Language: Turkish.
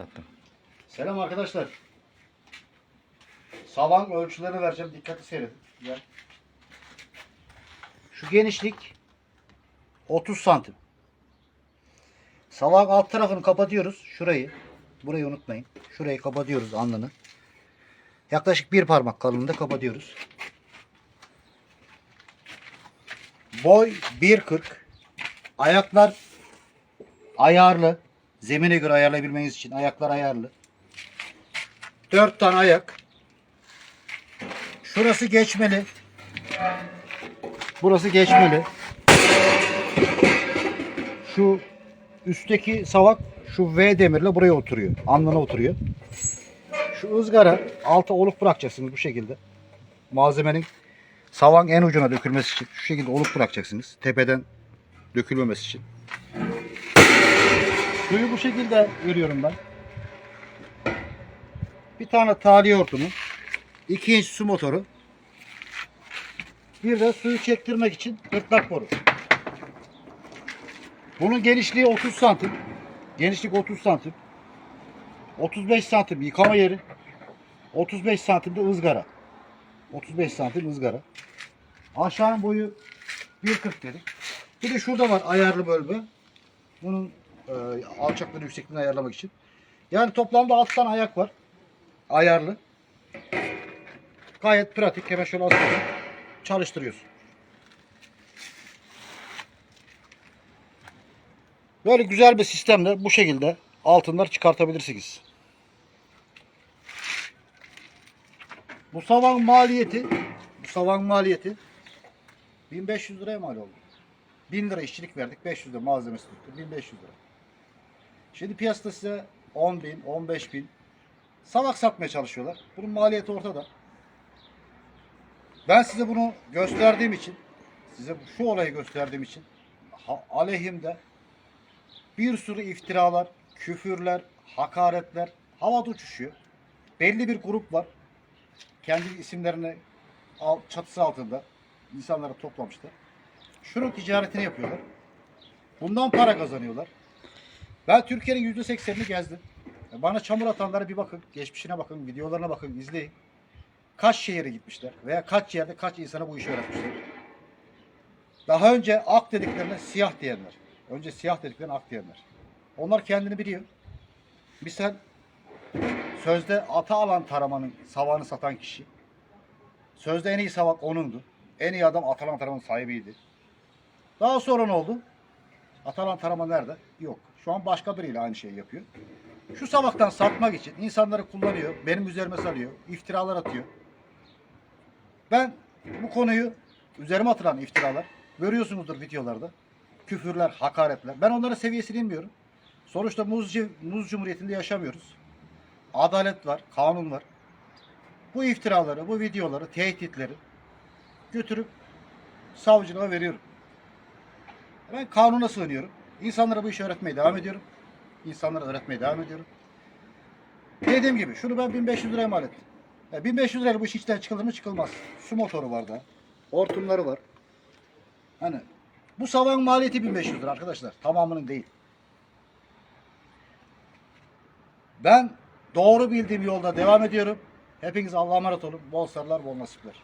Attım. Selam arkadaşlar. Savan ölçülerini vereceğim. Dikkatli seyredin. Gel. Şu genişlik 30 santim. Savan alt tarafını kapatıyoruz. Şurayı. Burayı unutmayın. Şurayı kapatıyoruz alnını. Yaklaşık bir parmak kalınlığında kapatıyoruz. Boy 1.40. Ayaklar ayarlı. Zemine göre ayarlayabilmeniz için ayaklar ayarlı. 4 tane ayak. Şurası geçmeli. Burası geçmeli. Şu üstteki savak şu V demirle buraya oturuyor. Alnına oturuyor. Şu ızgara alta oluk bırakacaksınız bu şekilde. Malzemenin savan en ucuna dökülmesi için şu şekilde oluk bırakacaksınız. Tepeden dökülmemesi için. Suyu bu şekilde veriyorum ben. Bir tane tali hortumu. 2 inç su motoru. Bir de suyu çektirmek için gırtlak boru. Bunun genişliği 30 santim. Genişlik 30 santim. 35 santim yıkama yeri. 35 santim de ızgara. 35 santim ızgara. Aşağının boyu 1.40 dedik. Bir de şurada var ayarlı bölme. Bunun e, alçaklığını yüksekliğini ayarlamak için. Yani toplamda 6 tane ayak var. Ayarlı. Gayet pratik. Hemen şöyle asıyorum. Çalıştırıyorsun. Böyle güzel bir sistemle bu şekilde altınlar çıkartabilirsiniz. Bu savan maliyeti bu savan maliyeti 1500 liraya mal oldu. 1000 lira işçilik verdik. 500 lira malzemesi tuttu. 1500 lira. Şimdi piyasada size 10 bin, 15 bin salak satmaya çalışıyorlar. Bunun maliyeti ortada. Ben size bunu gösterdiğim için, size şu olayı gösterdiğim için aleyhimde bir sürü iftiralar, küfürler, hakaretler havada uçuşuyor. Belli bir grup var. Kendi isimlerini çatısı altında insanları toplamışlar. Şunun ticaretini yapıyorlar. Bundan para kazanıyorlar. Ben Türkiye'nin yüzde seksenini gezdim. Bana çamur atanlara bir bakın, geçmişine bakın, videolarına bakın, izleyin. Kaç şehire gitmişler veya kaç yerde kaç insana bu işi öğretmişler. Daha önce ak dediklerine siyah diyenler. Önce siyah dediklerine ak diyenler. Onlar kendini biliyor. Misal sözde ata alan taramanın savanı satan kişi. Sözde en iyi savak onundu. En iyi adam Atalan Taramanın sahibiydi. Daha sonra ne oldu? Atalan Tarama nerede? Yok. Şu an başka biriyle aynı şeyi yapıyor. Şu savaktan satmak için insanları kullanıyor. Benim üzerime salıyor. iftiralar atıyor. Ben bu konuyu üzerime atılan iftiralar görüyorsunuzdur videolarda. Küfürler, hakaretler. Ben onların seviyesini inmiyorum. Sonuçta muz, muz cumhuriyetinde yaşamıyoruz. Adalet var, kanun var. Bu iftiraları, bu videoları, tehditleri götürüp savcılığa veriyorum. Ben kanuna sığınıyorum. İnsanlara bu işi öğretmeye devam ediyorum. İnsanlara öğretmeye devam ediyorum. Dediğim gibi şunu ben 1500 liraya mal ettim. Ya 1500 lirayla bu iş içten çıkılır mı çıkılmaz. Su motoru var da. Hortumları var. Hani bu savan maliyeti 1500 lira arkadaşlar. Tamamının değil. Ben doğru bildiğim yolda devam ediyorum. Hepiniz Allah'a emanet olun. Bol sarılar, bol nasipler.